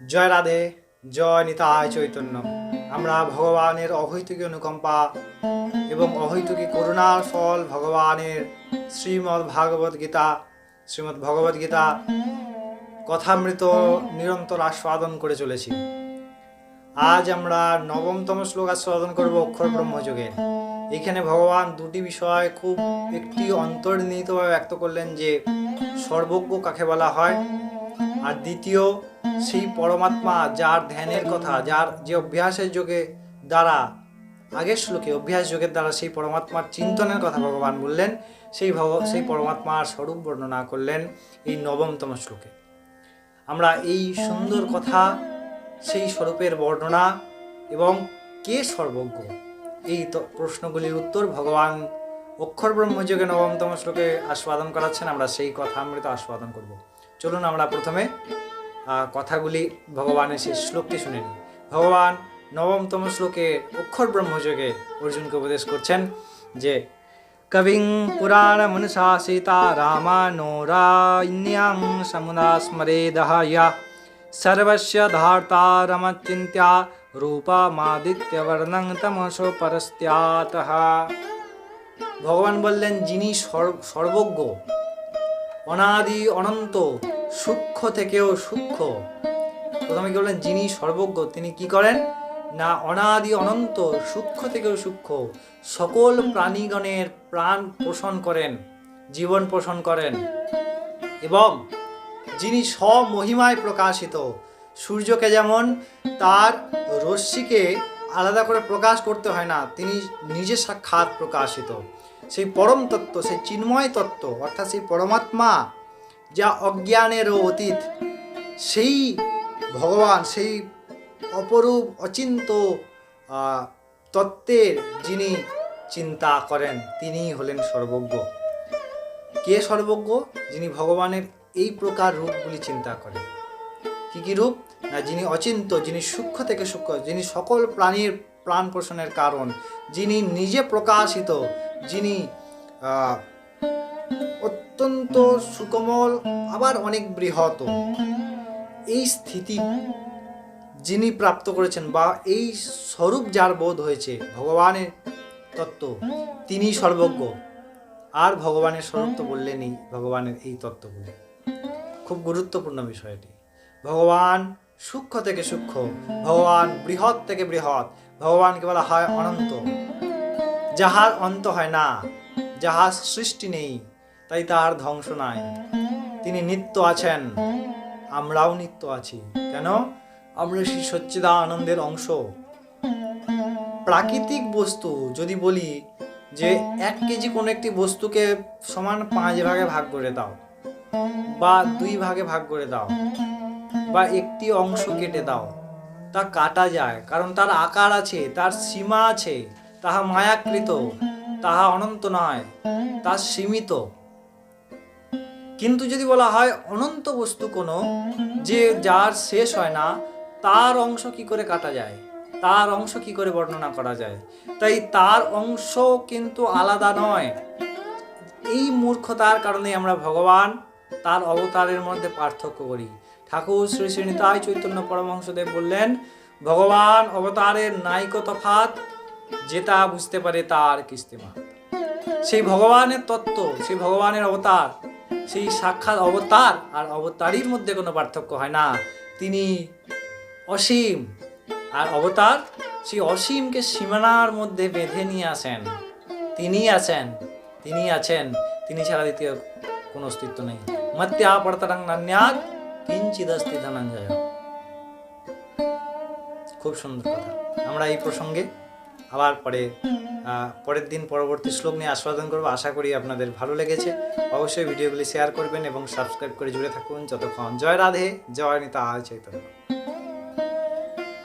জয় রাধে, জয় নিতায় চৈতন্য। আমরা ভগবানের অহৈতুকী অনুকম্পা এবং অহৈতুকী করুণার ফল ভগবানের শ্রীমদ্ ভাগবত গীতা, শ্রীমদ্ ভগবত গীতা কথামৃত নিরন্তর আস্বাদন করে চলেছি। আজ আমরা নবমতম শ্লোক আস্বাদন করব অক্ষর ব্রহ্মযোগের এখানে ভগবান দুটি বিষয় খুব একটি অন্তর্নিহিতভাবে ব্যক্ত করলেন যে সর্বজ্ঞ কাকে বলা হয়, আর দ্বিতীয় সেই পরমাত্মা যার ধ্যানের কথা, যার যে অভ্যাসের যোগে দ্বারা, আগের শ্লোকে অভ্যাস যোগের দ্বারা সেই পরমাত্মার চিন্তনের কথা ভগবান বললেন, সেই ভগ, সেই পরমাত্মার স্বরূপ বর্ণনা করলেন এই নবমতম শ্লোকে। আমরা এই সুন্দর কথা, সেই স্বরূপের বর্ণনা এবং কে সর্বজ্ঞ? এই প্রশ্নগুলির উত্তর ভগবান অক্ষর ব্রহ্মযোগে নবমতম শ্লোকে আস্বাদন করাচ্ছেন, আমরা সেই কথা আমরা তো আস্বাদন করব। চলুন আমরা প্রথমে কথাগুলি ভগবানের সেই শ্লোকটি শুনে ভগবান নবমতম শ্লোকে অক্ষর ব্রহ্মযোগে অর্জুনকে উপদেশ করছেন যে, কবিং পুরাণ মনুশাসিতা রামানোরাইন্যাং সমুদা স্মরেদহ ইয়া সর্বস্য ধার্তারমচিন্ত্য়া রূপমাদিত্যবর্ণং তমসো পরস্ত্যাতঃ। ভগবান বললেন, যিনি সর্ব- সর্বজ্ঞ অনাদি অনন্ত, সূক্ষ্ম থেকেও সূক্ষ্ম। প্রথমে কি বললেন? যিনি সর্বজ্ঞ, তিনি কি করেন? না, অনাদি অনন্ত, সূক্ষ্ম থেকেও সূক্ষ্ম। সকল প্রাণীগণের প্রাণ পোষণ করেন, জীবন পোষণ করেন। এবং যিনি স্বমহিমায় প্রকাশিত, সূর্যকে যেমন তার রশ্মিকে আলাদা করে প্রকাশ করতে হয় না, তিনি নিজে সাক্ষাৎ প্রকাশিত। সেই পরম তত্ত্ব, সেই চিন্ময় তত্ত্ব, অর্থাৎ সেই পরমাত্মা যা অজ্ঞানেরও অতীত, সেই ভগবান, সেই অপরূপ, অচিন্ত তত্ত্বের যিনি চিন্তা করেন তিনিই হলেন সর্বজ্ঞ। কে সর্বজ্ঞ? যিনি ভগবানের এই প্রকার রূপগুলি চিন্তা করেন। কি কি রূপ? না, যিনি অচিন্ত, যিনি সূক্ষ্ম থেকে সূক্ষ্ম, যিনি সকল প্রাণীর প্রাণ পোষণের কারণ, যিনি নিজে প্রকাশিত যিনি অত্যন্ত সুকমল, আবার অনেক বৃহৎ। এই স্থিতি যিনি প্রাপ্ত করেছেন বা এই স্বরূপ যার বোধ হয়েছে, ভগবানের তত্ত্ব, তিনি সর্বজ্ঞ। আর ভগবানের স্বরূপ তো বললেনই, ভগবানের এই তত্ত্বগুলি। খুব গুরুত্বপূর্ণ বিষয়টি। ভগবান সূক্ষ্ম থেকে সূক্ষ্ম, ভগবান বৃহৎ থেকে বৃহৎ, ভগবানকে বলা হয় অনন্ত। যাহার অন্ত হয় না, যাহার সৃষ্টি নেই, তাই তার ধ্বংস নাই। তিনি নিত্য আছেন, আমরাও নিত্য আছি। কেন? আমরা শ্রী সচ্চিদা আনন্দের অংশ। প্রাকৃতিক বস্তু, যদি বলি যে এক কেজি কোনো একটি বস্তুকে সমান পাঁচ ভাগে ভাগ করে দাও, বা দুই ভাগে ভাগ করে দাও, বা একটি অংশ কেটে দাও, তা কাটা যায়। কারণ তার আকার আছে, তার সীমা আছে। তাহা মায়াকৃত, তাহা অনন্ত নয়, তা সীমিত। কিন্তু যদি বলা হয় অনন্ত বস্তু কোনো, যে যার শেষ হয় না, তার অংশ কি করে কাটা যায়? তার অংশ কি করে বর্ণনা করা যায়? তাই তার অংশ কিন্তু আলাদা নয়। এই মূর্খতার কারণে আমরা ভগবান তার অবতারের মধ্যে পার্থক্য করি। ঠাকুর শ্রী শ্রী চৈতন্য পরমহংসদেব বললেন, ভগবান অবতারের নাইক তফাত যেটা বুঝতে পারে তার কিস্তিমা সেই ভগবানের তত্ত্ব, সেই ভগবানের অবতার, সেই সাক্ষাৎ অবতার আর অবতারীর মধ্যে কোনো পার্থক্য হয় না। তিনি অসীম আর অবতার সেই অসীমকে সীমানার মধ্যে বেঁধে নিয়ে আসেন। তিনি আছেন তিনি আছেন, তিনি ছাড়া দ্বিতীয় কোনো অস্তিত্ব নেই। মত্যা পড়তারাং নান্যাক কিঞ্চিদস্তি ধনঞ্জয়। খুব সুন্দর কথা। আমরা এই প্রসঙ্গে আবার পরে পরের দিন পরবর্তী শ্লোক নিয়ে আস্বাদন করব। আশা করি আপনাদের ভালো লেগেছে। অবশ্যই ভিডিওগুলি শেয়ার করবেন এবং সাবস্ক্রাইব করে জুড়ে থাকুন। যতক্ষণ। জয় রাধে, জয় নিতা চৈতন্য।